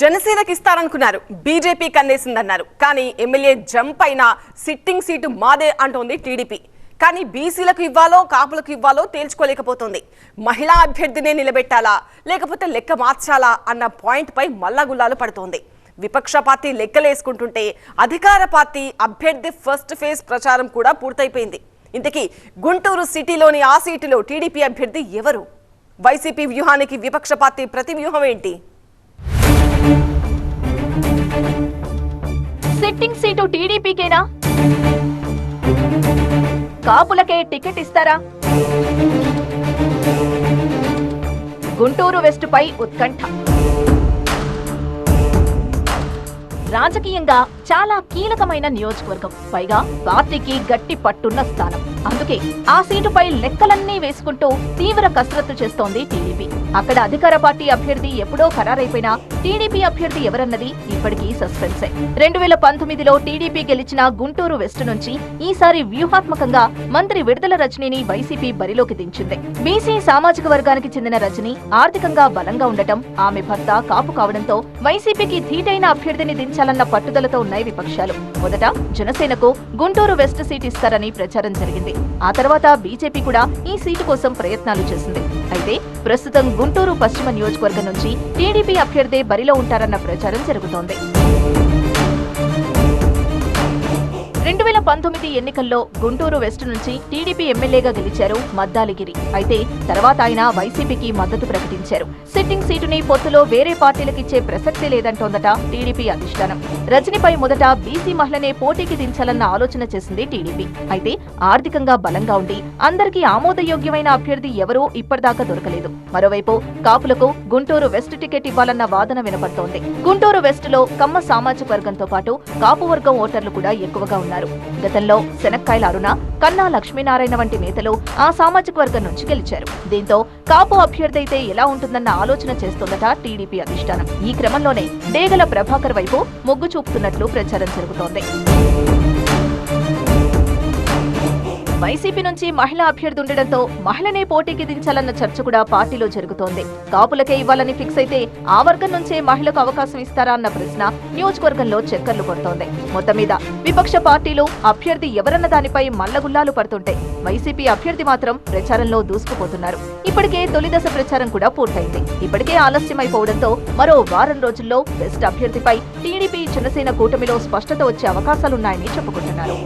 జనసేనకి ఇస్తారనుకున్నారు బీజేపీ కన్నేసిందన్నారు. కానీ ఎమ్మెల్యే జంప్ అయిన సిట్టింగ్ సీటు మాదే అంటోంది టీడీపీ. కానీ బీసీలకు ఇవ్వాలో కాపులకు ఇవ్వాలో తేల్చుకోలేకపోతుంది. మహిళా అభ్యర్థినే నిలబెట్టాలా లేకపోతే లెక్క మార్చాలా అన్న పాయింట్పై మల్లగుల్లాలు పడుతోంది. విపక్ష పార్టీ లెక్కలేసుకుంటుంటే అధికార పార్టీ అభ్యర్థి ఫస్ట్ ఫేజ్ ప్రచారం కూడా పూర్తయిపోయింది. ఇంతకీ గుంటూరు సిటీలోని ఆ సీటులో టీడీపీ అభ్యర్థి ఎవరు? వైసీపీ వ్యూహానికి విపక్ష పార్టీ ప్రతి వ్యూహం ఏంటి? సిట్టింగ్ సీటు టీడీపీకేనా? కాపులకే టికెట్ ఇస్తారా? గుంటూరు వెస్ట్ పై ఉత్కంఠ. రాజకీయంగా చాలా కీలకమైన నియోజకవర్గం. పైగా పార్టీకి గట్టి పట్టున్న స్థానం. అందుకే ఆ సీటుపై లెక్కలన్నీ వేసుకుంటూ తీవ్ర కసరత్తు చేస్తోంది టీడీపీ. అక్కడ అధికార పార్టీ అభ్యర్థి ఎప్పుడో ఖరారైపోయినా టీడీపీ అభ్యర్థి ఎవరన్నది ఇప్పటికీ సస్పెన్సే. రెండు వేల పంతొమ్మిదిలో టీడీపీ గెలిచిన గుంటూరు వెస్ట్ నుంచి ఈసారి వ్యూహాత్మకంగా మంత్రి విడుదల రజనీని వైసీపీ బరిలోకి దించింది. బీసీ సామాజిక వర్గానికి చెందిన రజని ఆర్థికంగా బలంగా ఉండటం ఆమె భర్త కాపు కావడంతో వైసీపీకి ధీటైన అభ్యర్థిని దించాలన్న పట్టుదలతో ఉన్నాయి విపక్షాలు. మొదట జనసేనకు గుంటూరు వెస్ట్ సీట్ ఇస్తారని ప్రచారం జరిగింది. ఆ తర్వాత బీజేపీ కూడా ఈ సీటు కోసం ప్రయత్నాలు చేసింది. అయితే ప్రస్తుతం గుంటూరు పశ్చిమ నియోజకవర్గం నుంచి టీడీపీ అభ్యర్థి బరిలో ఉంటారన్న ప్రచారం జరుగుతోంది. రెండు వేల పంతొమ్మిది ఎన్నికల్లో గుంటూరు వెస్ట్ నుంచి టీడీపీ ఎమ్మెల్యేగా గెలిచారు మద్దాలిగిరి. అయితే తర్వాత ఆయన వైసీపీకి మద్దతు ప్రకటించారు. సిట్టింగ్ సీటుని పొత్తులో వేరే పార్టీలకిచ్చే ప్రసక్తి లేదంటోందట టీడీపీ అధిష్టానం. రజనీపై మొదట బీసీ మహిళనే పోటీకి దించాలన్న ఆలోచన చేసింది టీడీపీ. అయితే ఆర్థికంగా బలంగా ఉండి అందరికీ ఆమోదయోగ్యమైన అభ్యర్థి ఎవరూ ఇప్పటిదాకా దొరకలేదు. మరోవైపు కాపులకు గుంటూరు వెస్ట్ టికెట్ ఇవ్వాలన్న వాదన వినపడుతోంది. గుంటూరు వెస్ట్లో కమ్మ సామాజిక వర్గంతో పాటు కాపు వర్గం ఓటర్లు కూడా ఎక్కువగా ఉన్నారు. గతంలో శనక్కాయల అరుణ కన్నా లక్ష్మీనారాయణ వంటి నేతలు ఆ సామాజిక వర్గం నుంచి గెలిచారు. దీంతో కాపు అభ్యర్థి అయితే ఎలా ఉంటుందన్న ఆలోచన చేస్తోందట టీడీపీ అధిష్టానం. ఈ క్రమంలోనే డేగల ప్రభాకర్ వైపు మొగ్గు చూపుతున్నట్లు ప్రచారం జరుగుతోంది. వైసీపీ నుంచి మహిళా అభ్యర్థి ఉండడంతో మహిళనే పోటీకి దించాలన్న చర్చ కూడా పార్టీలో జరుగుతోంది. కాపులకే ఇవ్వాలని ఫిక్స్ అయితే ఆ వర్గం నుంచే మహిళకు అవకాశం ఇస్తారా అన్న ప్రశ్న నియోజకవర్గంలో చక్కర్లు కొడుతోంది. మొత్తం మీద విపక్ష పార్టీలు అభ్యర్థి ఎవరన్న దానిపై మల్లగుల్లాలు పడుతుంటే వైసీపీ అభ్యర్థి మాత్రం ప్రచారంలో దూసుకుపోతున్నారు. ఇప్పటికే తొలి దశ ప్రచారం కూడా పూర్తయింది. ఇప్పటికే ఆలస్యమైపోవడంతో మరో వారం రోజుల్లో బెస్ట్ అభ్యర్థిపై టీడీపీ జనసేన కూటమిలో స్పష్టత వచ్చే అవకాశాలున్నాయని చెప్పుకుంటున్నారు.